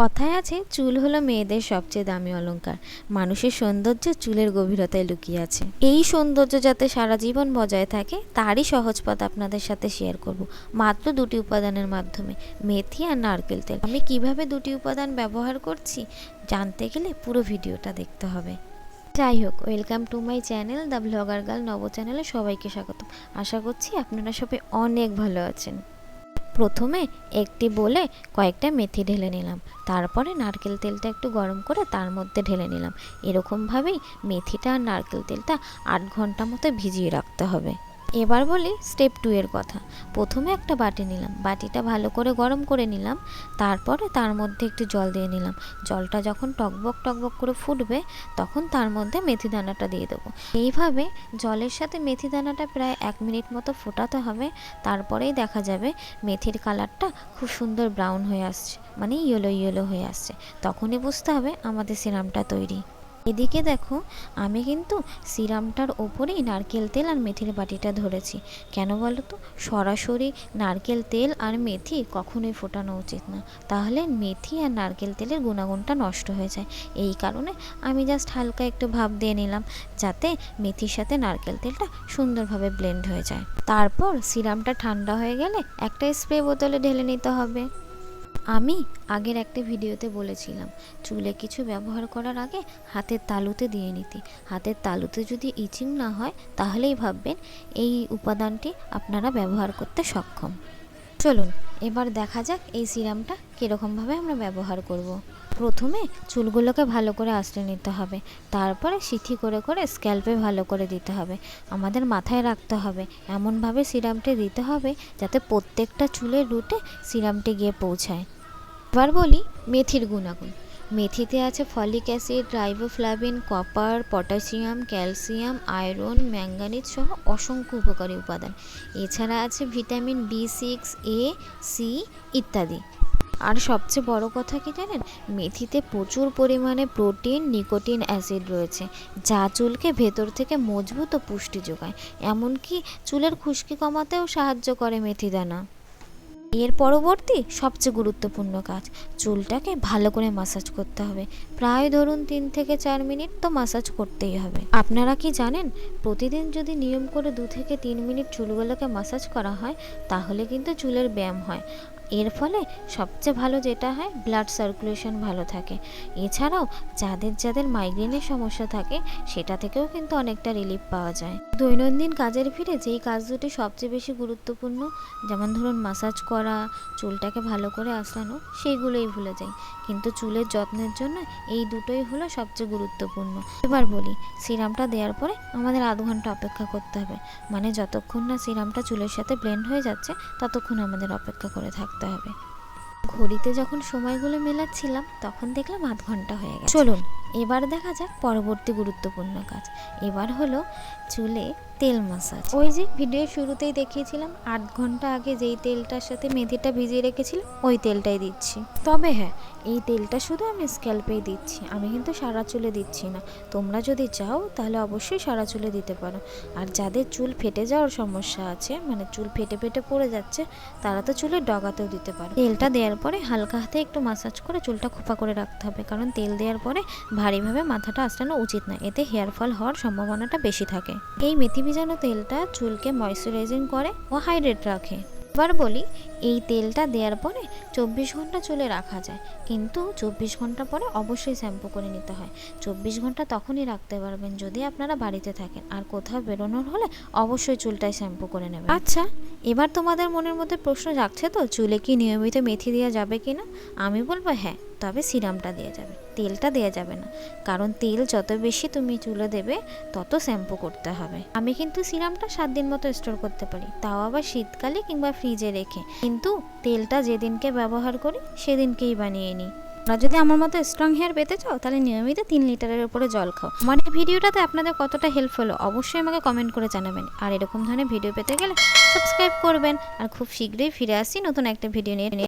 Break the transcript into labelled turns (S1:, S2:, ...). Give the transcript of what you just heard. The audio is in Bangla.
S1: কথায় আছে, চুল হলো মেয়েদের সবচেয়ে দামি অলংকার। মানুষের সৌন্দর্য চুলের গভীরতায় লুকিয়ে আছে। এই সৌন্দর্য যাতে সারা জীবন বজায় থাকে, তারই সহজ পথ আপনাদের সাথে শেয়ার করব। মাত্র দুটি উপাদানের মাধ্যমে, মেথি আর নারকেল তেল। আমি কীভাবে দুটি উপাদান ব্যবহার করছি, জানতে গেলে পুরো ভিডিওটা দেখতে হবে। যাই হোক welcome to my channel the blogger girl নব চ্যানেলে সবাইকে স্বাগত আশা করছি আপনারা সবাই অনেক ভালো আছেন। প্রথমে একটি বলে কয়েকটা মেথি ঢেলে নিলাম। তারপরে নারকেল তেলটা একটু গরম করে তার মধ্যে ঢেলে নিলাম। এরকমভাবেই মেথিটা আর নারকেল তেলটা আট ঘণ্টা মতো ভিজিয়ে রাখতে হবে। এবার বলি স্টেপ টু এর কথা। প্রথমে একটা বাটি নিলাম। বাটিটা ভালো করে গরম করে নিলাম। তারপরে তার মধ্যে একটু জল দিয়ে নিলাম। জলটা যখন টকবক টকবক করে ফুটবে, তখন তার মধ্যে মেথি দানাটা দিয়ে দেবো। এইভাবে জলের সাথে মেথি দানাটা প্রায় এক মিনিট মতো ফোটাতে হবে। তারপরেই দেখা যাবে মেথির কালারটা খুব সুন্দর ব্রাউন হয়ে আসছে মানে ইয়েলো ইয়েলো হয়ে আসছে। তখনই বুঝতে হবে আমাদের সিরামটা তৈরি। এদিকে দেখো, আমি কিন্তু সিরামটার ওপরেই নারকেল তেল আর মেথির বাটিটা ধরেছি। কেন বলো তো? সরাসরি নারকেল তেল আর মেথি কখনোই ফোটানো উচিত না। তাহলে মেথি আর নারকেল তেলের গুণাগুণটা নষ্ট হয়ে যায়। এই কারণে আমি জাস্ট হালকা একটু ভাব দিয়ে নিলাম, যাতে মেথির সাথে নারকেল তেলটা সুন্দরভাবে ব্লেন্ড হয়ে যায়। তারপর সিরামটা ঠান্ডা হয়ে গেলে একটা স্প্রে বোতলে ঢেলে নিতে হবে। আমি আগের একটা ভিডিওতে বলেছিলাম, চুলে কিছু ব্যবহার করার আগে হাতের তালুতে দিয়ে নিতে। হাতের তালুতে যদি ইচিং না হয়, তাহলেই ভাববেন এই উপাদানটি আপনারা ব্যবহার করতে সক্ষম। চলুন, এবার দেখা যাক এই সিরামটা কীরকমভাবে আমরা ব্যবহার করব। প্রথমে চুলগুলোকে ভালো করে আশ্রয় নিতে হবে, তারপরে সিথি করে করে স্ক্যাল্পে ভালো করে দিতে হবে। আমাদের মাথায় রাখতে হবে, এমনভাবে সিরামটি দিতে হবে যাতে প্রত্যেকটা চুলের রুটে সিরামটি গিয়ে পৌঁছায়। এবার বলি মেথির গুণাগুণ। মেথিতে আছে folic acid, riboflavin, copper, potassium, calcium, iron manganese সহ অসংখ্য উপকারী উপাদান। এছাড়া আছে vitamin B six, A, C ইত্যাদি। আর সবচেয়ে বড় কথা কি জানেন? মেথিতে প্রচুর পরিমাণে প্রোটিন, নিকোটিন অ্যাসিড রয়েছে, যা চুলকে ভেতর থেকে মজবুত ও পুষ্টি যোগায়। এমনকি চুলের খুশকি কমাতেও সাহায্য করে মেথি দানা। এর পরবর্তী সবচেয়ে গুরুত্বপূর্ণ কাজ, চুলটাকে ভালো করে মাসাজ করতে হবে। প্রায় ধরুন তিন থেকে চার মিনিট তো মাসাজ করতেই হবে। আপনারা কি জানেন, প্রতিদিন যদি নিয়ম করে দু থেকে তিন মিনিট চুলগুলোকে মাসাজ করা হয়, তাহলে কিন্তু চুলের ব্যায়াম হয়। এর ফলে সবচেয়ে ভালো যেটা হয় ব্লাড সার্কুলেশন ভালো থাকে। এছাড়াও যাদের যাদের মাইগ্রেনের সমস্যা থাকে, সেটা থেকেও কিন্তু অনেকটা রিলিফ পাওয়া যায়। দৈনন্দিন কাজের ভিড়ে যেই কাজ দুটি সবচেয়ে বেশি গুরুত্বপূর্ণ, যেমন ধরুন মাসাজ করা, চুলটাকে ভালো করে আসানো সেইগুলোই ভুলে যাই। কিন্তু চুলের যত্নের জন্য এই দুটোই হলো সবচেয়ে গুরুত্বপূর্ণ। এবার বলি, সিরামটা দেওয়ার পরে আমাদের আধ ঘণ্টা অপেক্ষা করতে হবে। মানে যতক্ষণ না সিরামটা চুলের সাথে ব্লেন্ড হয়ে যাচ্ছে, ততক্ষণ আমাদের অপেক্ষা করে থাকতে হবে। ঘড়িতে যখন সময়গুলো মেলাচ্ছিলাম তখন দেখলাম আধ ঘণ্টা হয়ে গেছে। চলুন। এবার দেখা যাক পরবর্তী গুরুত্বপূর্ণ কাজ। এবার হলো চুলে তেল মাসাজ। ওই যে ভিডিওর শুরুতেই দেখিয়েছিলাম, আট ঘণ্টা আগে যেই তেলটার সাথে মেথিটা ভিজিয়ে রেখেছিলাম, ওই তেলটাই দিচ্ছি। তবে হ্যাঁ এই তেলটা শুধু আমি স্ক্যাল্পেই দিচ্ছি, আমি কিন্তু সারা চুলে দিচ্ছি না। তোমরা যদি চাও, তাহলে অবশ্যই সারা চুলে দিতে পারো। আর যাদের চুল ফেটে যাওয়ার সমস্যা আছে মানে চুল ফেটে ফেটে পড়ে যাচ্ছে, তারা তো চুলের ডগাতেও দিতে পারো। তেলটা দেওয়ার পরে হালকা হাতে একটু মাসাজ করে চুলটা খোপা করে রাখতে হবে, কারণ তেল দেওয়ার পরে ভারীভাবে মাথাটা আঁচড়ানো উচিত না, এতে হেয়ার ফল হওয়ার সম্ভাবনাটা বেশি থাকে। এই মেথি ভিজানো তেলটা চুলকে ময়শ্চারাইজিং করে ও হাইড্রেট রাখে। এবার বলি, এই তেলটা দেওয়ার পরে চব্বিশ ঘণ্টা চুলে রাখা যায়। কিন্তু চব্বিশ ঘণ্টা পরে অবশ্যই শ্যাম্পু করে নিতে হয়। চব্বিশ ঘণ্টা তখনই রাখতে পারবেন যদি আপনারা বাড়িতে থাকেন। আর কোথাও বেরোনোর হলে অবশ্যই চুলটায় শ্যাম্পু করে নেবেন। আচ্ছা এবার তোমাদের মনের মধ্যে প্রশ্ন জাগছে তো, চুলে কি নিয়মিত মেথি দেওয়া যাবে কি না? আমি বলব হ্যাঁ তবে সিরামটা দেওয়া যাবে, তেলটা দেওয়া যাবে না। কারণ তেল যত বেশি তুমি চুলে দেবে, তত শ্যাম্পু করতে হবে। আমি কিন্তু সিরামটা সাত দিন মতো স্টোর করতে পারি, তাও আবার শীতকালে কিংবা ফ্রিজে রেখে। কিন্তু তেলটা যেদিনকে ব্যবহার করি, সেদিনকেই বানিয়ে নিই। তোমরা যদি আমার মতো স্ট্রং হেয়ার পেতে চাও, তাহলে নিয়মিত তিন লিটারের উপরে জল খাও। মানে ভিডিওটাতে আপনাদের কতটা হেল্প হলো, অবশ্যই আমাকে কমেন্ট করে জানাবেন। আর এরকম ধরনের ভিডিও পেতে গেলে সাবস্ক্রাইব করবেন। আর খুব শীঘ্রই ফিরে আসি নতুন একটা ভিডিও নিয়ে।